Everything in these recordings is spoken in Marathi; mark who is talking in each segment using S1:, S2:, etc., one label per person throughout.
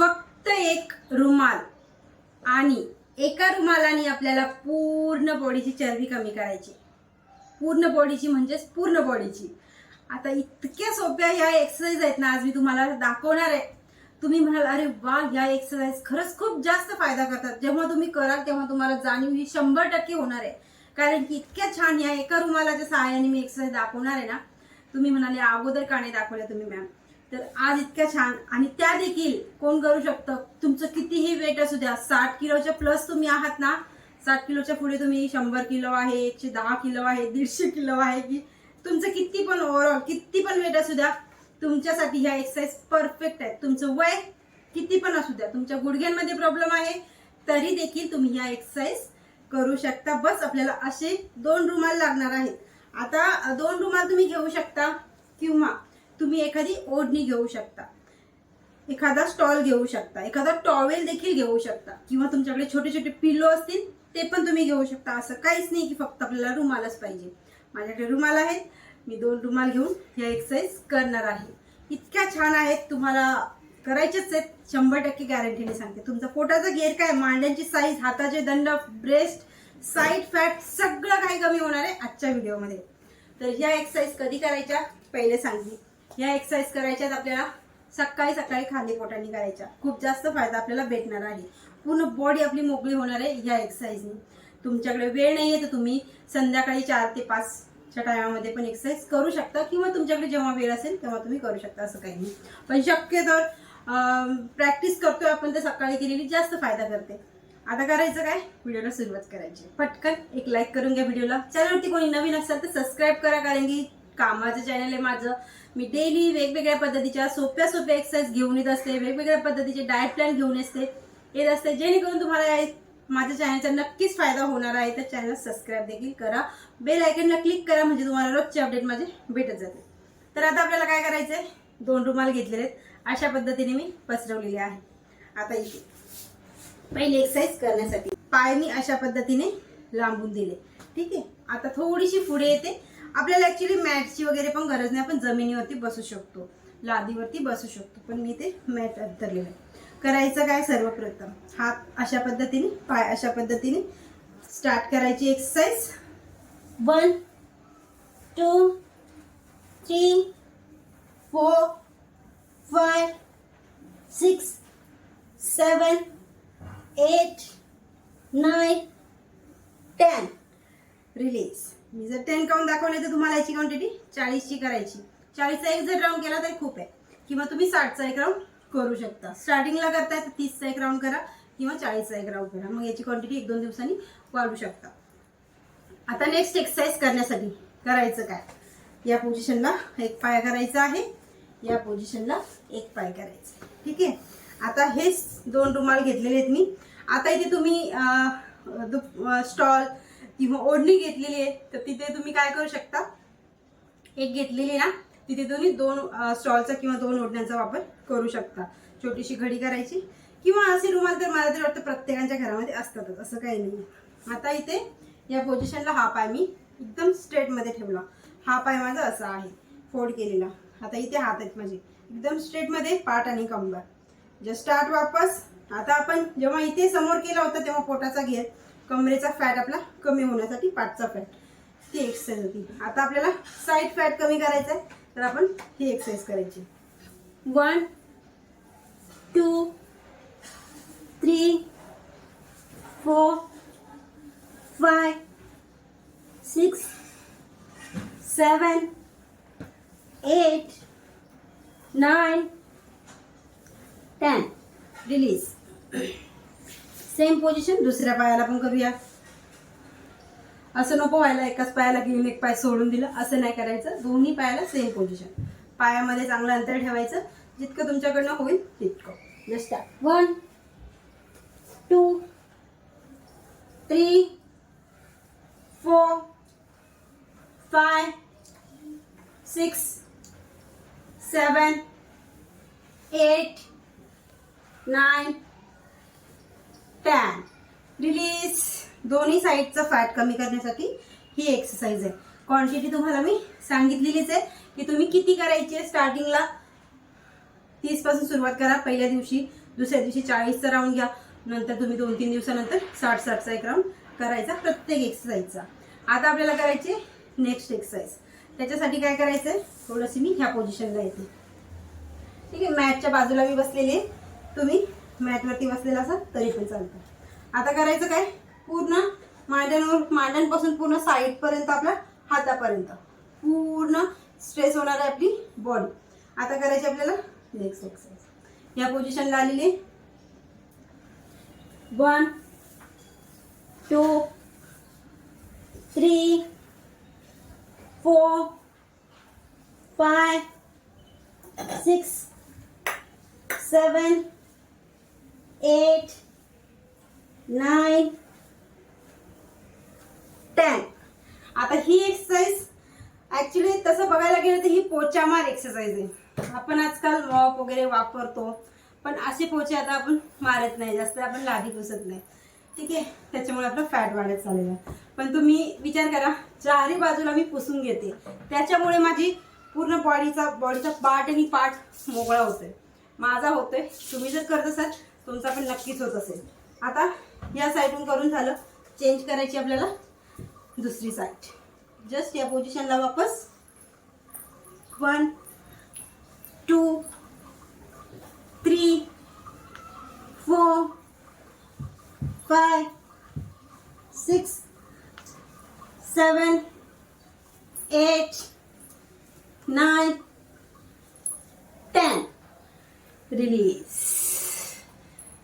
S1: फक्त एक रुमाल. आणि एका रुमालाने आपल्याला पूर्ण बॉडीची चरबी कमी करायची. पूर्ण बॉडीची म्हणजेच पूर्ण बॉडीची आता इतक्या सोप्या ह्या एक्सरसाइज आहेत ना आज मी तुम्हाला दाखवणार आहे. तुम्ही म्हणाल अरे वा ह्या एक्सरसाइज खरंच खूप जास्त फायदा करतात. जेव्हा तुम्ही कराल तेव्हा तुम्हाला जाणीव ही शंभर टक्के होणार आहे. कारण की इतक्या छान ह्या एका रुमालाच्या सहाय्याने मी एक्सरसाइज दाखवणार आहे ना. तुम्ही म्हणाले अगोदर का नाही दाखवल्या तुम्ही मॅम तर आज इतक्या छान आणि त्या देखील कोण करू शकतं? तुमचं कितीही वेट असू द्या साठ किलोच्या प्लस तुम्ही आहात ना साठ किलोच्या पुढे तुम्ही शंभर किलो आहे एकशे दहा किलो आहे दीडशे किलो आहे की तुमचं किती पण ओव्हरऑल किती पण वेट असू द्या तुमच्यासाठी ह्या एक्सरसाइज परफेक्ट आहे तुमचं वय किती पण असू द्या तुमच्या गुडघ्यांमध्ये प्रॉब्लेम आहे तरी देखील तुम्ही ह्या एक्सरसाइज करू शकता. बस आपल्याला असे दोन रुमाल लागणार आहेत. आता दोन रुमाल तुम्ही घेऊ शकता किंवा तुम्ही एखादी ओढणी घेऊ शकता. एखादा स्टॉल घेऊ शकता. एखादा टॉवेल देखील घेऊ शकता. किंवा तुमच्याकडे छोटे छोटे पिलो असतील ते पण तुम्ही घेऊ शकता. असं काहीच नाही की फक्त आपल्याला रुमालच पाहिजे. माझ्याकडे रुमाल आहेत. मी दोन रुमाल घेऊन ह्या एक्सरसाइज करणार आहे. इतक्या छान आहेत. तुम्हाला करायचेच आहेत. शंभर टक्के गॅरंटीने सांगते. तुमचा पोटाचा गेर काय? मांड्यांची साईज हाताचे दंड ब्रेस्ट साईड फॅट सगळं काही कमी होणार आहे आजच्या व्हिडिओमध्ये तर ह्या एक्सरसाइज कधी करायच्या? पहिले सांगते. ह्या एक्सरसाइज करायच्यात आपल्याला सकाळी सकाळी खाली पोटाने करायच्या. खूप जास्त फायदा आपल्याला भेटणार आहे. पूर्ण बॉडी आपली मोकळी होणार आहे ह्या एक्सरसाइजनी तुमच्याकडे वेळ नाही आहे तर तुम्ही संध्याकाळी चार ते पाचच्या टायमामध्ये पण एक्सरसाइज करू शकता किंवा तुमच्याकडे जेव्हा वेळ असेल तेव्हा तुम्ही करू शकता असं काही नाही. पण शक्यतोवर प्रॅक्टिस करतोय आपण तर सकाळी केलेली जास्त फायदा करते. आता करायचं काय? व्हिडिओला सुरुवात करायची. पटकन एक लाईक करून घ्या व्हिडिओला. चॅनलवरती कोणी नवीन असेल तर सबस्क्राईब करा कारण की कामाचं चॅनल आहे माझं. मी डेली वेगवेगळ्या पद्धतीच्या सोप्या सोप्या एक्सरसाइज घेऊन येत असते वेगवेगळ्या पद्धतीचे डाएट प्लॅन घेऊन असते येत असते. जेणेकरून तुम्हाला या- माझ्या चॅनलचा नक्कीच फायदा होणार आहे. तर चॅनल सबस्क्राईब देखील करा. बेल आयकनला क्लिक करा म्हणजे तुम्हाला रोजचे अपडेट माझे भेटत जाते तर आता आपल्याला काय करायचं आहे दोन रुमाल घेतलेले आहेत. अशा पद्धतीने मी पसरवलेले आहे. आता इथे. पहिली एक्सरसाइज करण्यासाठी पाय मी अशा पद्धतीने लांबून दिले. ठीक आहे? आता थोडीशी पुढे येते. आपल्याला ऍक्च्युली मॅटची वगैरे पण गरज नाही. आपण जमिनीवरती बसू शकतो. लादीवरती बसू शकतो. पण मी ते मॅट अंतरलेलं आहे. करायचं काय सर्वप्रथम? हात अशा पद्धतीने पाय अशा पद्धतीने स्टार्ट करायची exercise one two three four five six seven eight nine ten release मी जर टेन काउंट दाखवले तर तुम्हाला याची क्वांटिटी चाळीसची करायची. चाळीसचा एक जर राऊंड केला तरी खूप आहे. किंवा तुम्ही साठचा एक राऊंड करू शकता. स्टार्टिंगला करताय तर तीसचा एक राऊंड करा किंवा चाळीसचा एक राऊंड करा. मग याची क्वांटिटी एक दोन दिवसांनी वाढू शकता. आता नेक्स्ट एक्सरसाइज करण्यासाठी करायचं काय? या पोझिशनला एक पाय करायचा आहे. या पोझिशनला एक पाय करायचा ठीक आहे? आता हेच दोन रुमाल घेतलेले आहेत मी. आता इथे तुम्ही स्टॉल किंवा ओढणी घेतलेली आहे. तर तिथे तुम्ही काय करू शकता? एक घेतलेली ना तिथे तुम्ही दोन स्टॉलचा किंवा दोन ओढण्यांचा वापर करू शकता. छोटीशी घडी करायची किंवा असे रुमाल तर मला तरी वाटतं प्रत्येकाच्या घरामध्ये असतातच असं काही नाही. आता इथे या पोझिशनला हा पाय मी एकदम स्ट्रेटमध्ये ठेवला. हा पाय माझा असा आहे फोल्ड केलेला. आता इथे हात आहेत माझे. एकदम स्ट्रेटमध्ये पाठ आणि कंबर. जस्ट स्टार्ट वापस. आता आपण जेव्हा इथे समोर केला होता तेव्हा पोटाचा घेर. कमरेचा फॅट आपला कमी होण्यासाठी पाठचा फॅट ती एक्सरसाइज होती. आता आपल्याला साईड फॅट कमी करायचं आहे तर आपण ही एक्सरसाइज करायची. One two three four five six seven eight nine ten release same position दुसऱ्या पायाला पण करूया. असं नको व्हायला एकाच पायाला घेऊन एक पाय सोडून दिलं असं नाही करायचं. दोन्ही पायाला सेम पोझिशन पायामध्ये चांगलं अंतर ठेवायचं. जितकं तुमच्याकडनं होईल तितकं. Just one two three four five six seven eight nine ten release दोन्ही साईडचं फॅट कमी करण्यासाठी ही एक्सरसाइज आहे. क्वांटिटी तुम्हाला मी सांगितलेलीच आहे की तुम्ही किती करायची आहे स्टार्टिंगला तीसपासून सुरुवात करा पहिल्या दिवशी दुसऱ्या दिवशी चाळीसचा राऊंड घ्या. नंतर तुम्ही दोन तीन दिवसानंतर साठ साठचा एक राऊंड करायचा प्रत्येक एक्सरसाइजचा आता आपल्याला करायची नेक्स्ट एक्सरसाइज त्याच्यासाठी काय करायचं आहे थोडंसं मी ह्या पोझिशनला येते. ठीक आहे मॅटच्या बाजूला मी बसलेली तुम्ही मॅटवरती बसलेला असाल तरी पण चालतं. आता करायचं काय? पूर्ण मांड्यांवर मांड्यांपासून पूर्ण साईडपर्यंत आपल्या हातापर्यंत. पूर्ण स्ट्रेस होणार आहे आपली बॉडी आता करायची आपल्याला नेक्स्ट एक्सरसाइज या पोझिशनला आलेली one two three four five six seven eight nine ten आता ही एक्सरसाइज ऍक्च्युली तसं बघायला गेलं तर ही पोचामार एक्सरसाइज आहे. आपण आजकाल वॉक वगैरे वापरतो पण असे पोचे आता आपण मारत नाही जास्त आपण लादी पुसत नाही. ठीक आहे? त्याच्यामुळे आपलं फॅट वाढत चाललेलं आहे. पण तुम्ही विचार करा चारही बाजूला मी पुसून घेते त्याच्यामुळे माझी पूर्ण बॉडीचा बॉडीचा पार्ट आणि पार्ट मोकळा होतोय. माझा होतोय. तुम्ही जर करत असाल तुमचा पण नक्कीच होत असेल. आता या साईडून करून झालं. चेंज करायची आपल्याला दुसरी साईड जस्ट या पोझिशनला वापस. One two three four five six seven eight nine ten release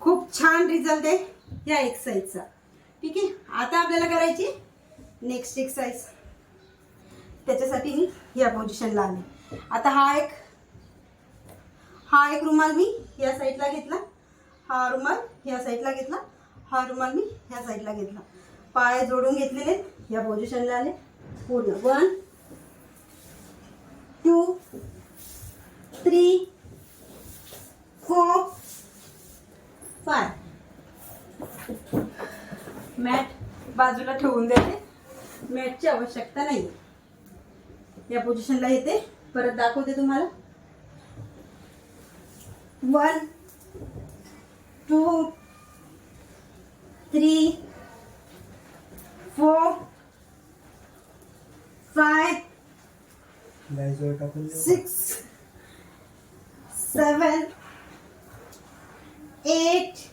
S1: खूप छान रिझल्ट आहे या एक्सरसाइजचा ठीक आहे? आता आपल्याला करायची नेक्स्ट एक्सरसाइज त्याच्यासाठी मी या पोझिशनला आले. आता हा एक हा एक रुमाल मी या साईडला घेतला. हा रुमाल या साईडला घेतला. हा रुमाल मी ह्या साईडला घेतला. पाय जोडून घेतलेले या पोझिशनला आले. पूर्ण. One two three four five mat बाजूला ठेवून देते. मॅटची आवश्यकता नाही या पोझिशनला येते. परत दाखवते तुम्हाला. वन टू थ्री फोर
S2: देऊ.
S1: Six seven eight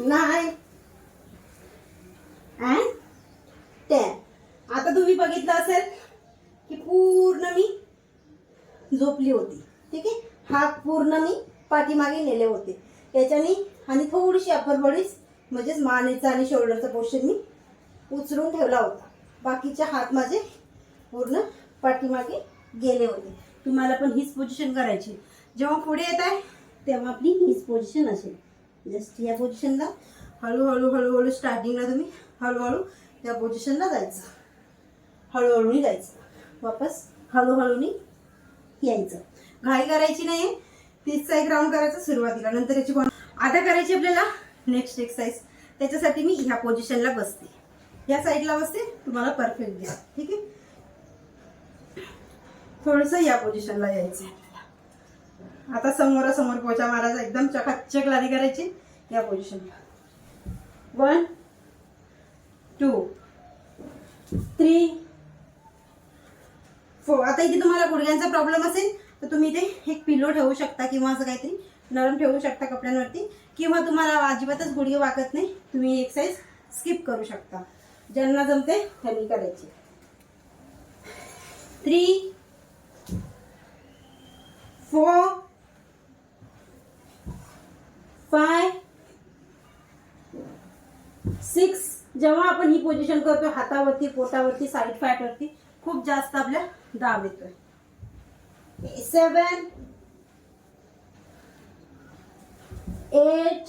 S1: nine, and ten. आता तुम्ही बघितलं असेल की पूर्ण मी झोपली होती. ठीक आहे? हात पूर्ण मी पाठीमागे नेले होते. याच्याने आणि थोडीशी अप्पर बॉडीज म्हणजेच मानेचा आणि शोल्डरचा पोर्शन मी उचलून ठेवला होता. बाकीचे हात माझे पूर्ण पाठीमागे गेले होते. तुम्हाला पण हीच पोझिशन करायची जेव्हा पुढे येत आहे तेव्हा आपली हीच पोझिशन असेल. जस्ट या पोझिशनला हळूहळू हळूहळू स्टार्टिंगला तुम्ही हळूहळू त्या पोझिशनला जायचं. हळूहळूनी जायचं. वापस हळूहळूनी यायचं. घाई करायची नाही तीसचा एक राऊंड करायचा सुरुवातीला. नंतर याची कोण आता करायची आपल्याला नेक्स्ट एक्सरसाइज त्याच्यासाठी मी ह्या पोझिशनला बसते. या साईडला बसते. तुम्हाला परफेक्ट द्या ठीक आहे? थोडंसं या पोझिशनला यायचं आहे आता समोरासमोर पोचा मारायचा एकदम चकाचक लादी करायची. या पोझिशनला वन टू थ्री फोर आता इथे तुम्हाला गुडघ्यांचा प्रॉब्लेम असेल तर तुम्ही इथे एक पिलो ठेवू शकता किंवा असं काहीतरी नरम ठेवू शकता कपड्यांवरती. किंवा तुम्हाला अजिबातच गुडघे वाकत नाही. तुम्ही एक्सरसाइज स्किप करू शकता. ज्यांना जमते त्यांनी करायची. थ्री फोर फाय सिक्स जेव्हा आपण ही पोझिशन करतो हातावरती पोटावरती साईड फॅटवरती खूप जास्त आपल्या दाब येतोय. सेवन एट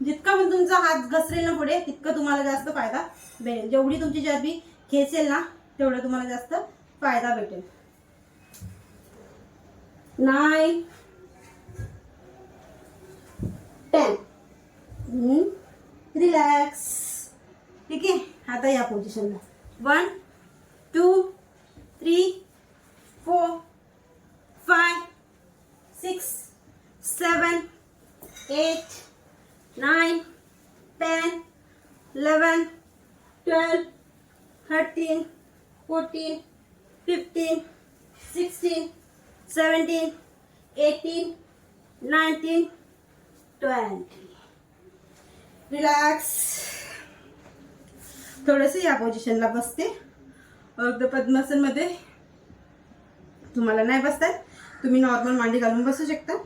S1: जितका पण तुमचा हात घसरेल ना पुढे तितकं तुम्हाला जास्त फायदा भेटेल. जेवढी तुमची चरबी खेचेल ना तेवढं तुम्हाला जास्त फायदा भेटेल. नाईन टेन रिलॅक्स ठीक आहे आता या पोझिशनला one two three four five six seven eight nine ten eleven twelve thirteen fourteen fifteen sixteen seventeen eighteen nineteen twenty relax थोडंसं या पोझिशनला बसते. अर्ध पद्मासनमध्ये तुम्हाला नाही बसतात तुम्ही नॉर्मल मांडी घालून बसू शकता.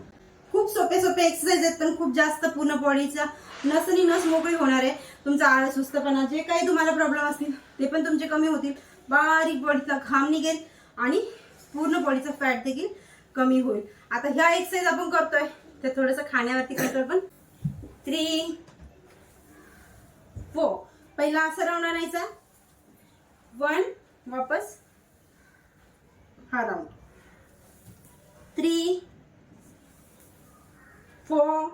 S1: खूप सोपे सोपे एक्सरसाइज आहेत पण खूप जास्त पूर्ण बॉडीचा नस आणि नस मोकळी होणार आहे. तुमचा आळ सुस्तपणा जे काही तुम्हाला प्रॉब्लेम असतील ते पण तुमचे कमी होतील. बारीक बॉडीचा घाम निघेल आणि पूर्ण बॉडीचा फॅट देखील कमी होईल. आता ह्या एक्सरसाइज आपण करतोय. तर थोडंसं खाण्यावरती करतोय पण थ्री फोर पहिला असं राऊंड आणायचा. वन वापस. हा round. Three four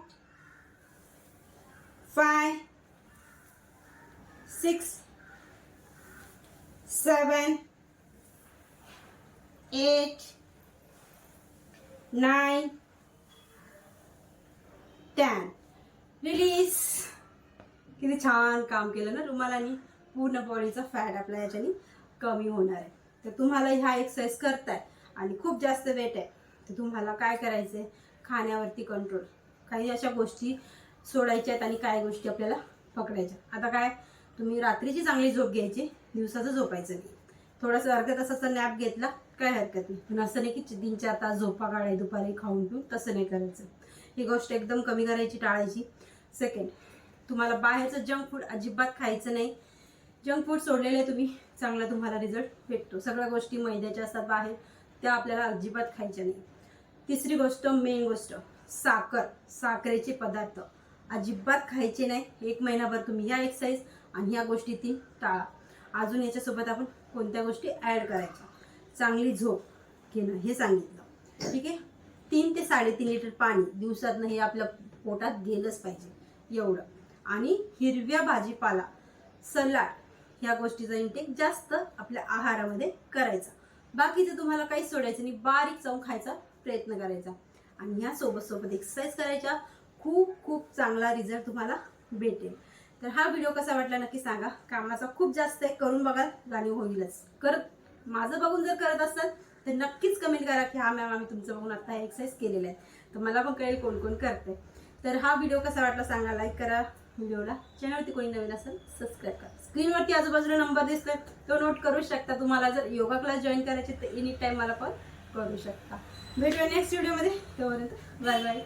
S1: five six seven eight nine ten. Release. किती छान काम केलं ना रुमालानी पूर्ण बॉडीचा फॅट आपल्या याच्यानी कमी होणार आहे. तर तुम्हाला ह्या एक्सरसाइज करताय आणि खूप जास्त वेट आहे. तर तुम्हाला काय करायचं आहे खाण्यावरती कंट्रोल काही अशा गोष्टी सोडायच्या आहेत आणि काय गोष्टी आपल्याला पकडायच्या आता काय? तुम्ही रात्रीची चांगली झोप घ्यायची दिवसाचं झोपायचं नाही. थोडासा अर्ध्या तासाचा नॅप घेतला काय हरकत नाही. पण असं नाही की तीन चार तास झोपा काढाय दुपारी खाऊन पिऊन तसं नाही करायचं. ही गोष्ट एकदम कमी करायची टाळायची. सेकंड तुम्हाला बाहेरचं जंक फूड अजिबात खायचं नाही. जंक फूड सोडलेले तुम्ही. चांगला तुम्हाला रिझल्ट भेटतो. सगळ्या गोष्टी मैद्याच्या असतात बाहेर. त्या आपल्याला अजिबात खायच्या नाही. तिसरी गोष्ट मेन गोष्ट साखर. साखरेचे पदार्थ. अजिबात खायचे नाही. एक महिनाभर तुम्ही या एक्सरसाइज आणि ह्या गोष्टी तीन टाळा. अजून याच्यासोबत आपण कोणत्या गोष्टी ॲड करायच्या? चांगली झोप घेणं हे सांगितलं. ठीक आहे? तीन ते साडेतीन लिटर पाणी दिवसातनं हे आपल्या पोटात गेलंच पाहिजे. एवढं. आणि हिरव्या भाजीपाला सलाड ह्या गोष्टीचा इंटेक जास्त आपल्या आहारामध्ये करायचा. बाकीचं तुम्हाला काही सोडायचं नाही. बारीक जाऊन खायचा प्रयत्न करायचा. आणि ह्या सोबत सोबत एक्सरसाइज करायच्या. खूप खूप चांगला रिझल्ट तुम्हाला भेटेल. तर हा व्हिडिओ कसा वाटला नक्की सांगा. कामाचा खूप जास्त आहे. करून बघाल. गाणी होईलच. करत माझं बघून जर करत असाल तर नक्कीच कमेंट करा की हा मॅम आम्ही तुमचं बघून आता हे एक्सरसाइज केलेलं आहे. तर मला पण कळेल कोण कोण करते तर हा व्हिडिओ कसा वाटला सांगा. लाईक करा. व्हिडिओला. चॅनलवरती कोणी नवीन असेल सबस्क्राईब करा. स्क्रीनवरती आजूबाजूला नंबर दिसतोय तो नोट करू शकता तुम्हाला. जर योगा क्लास जॉईन करायचे तर एनी टाईम मला कॉल करू शकता. भेटूया नेक्स्ट व्हिडिओमध्ये तोपर्यंत बाय बाय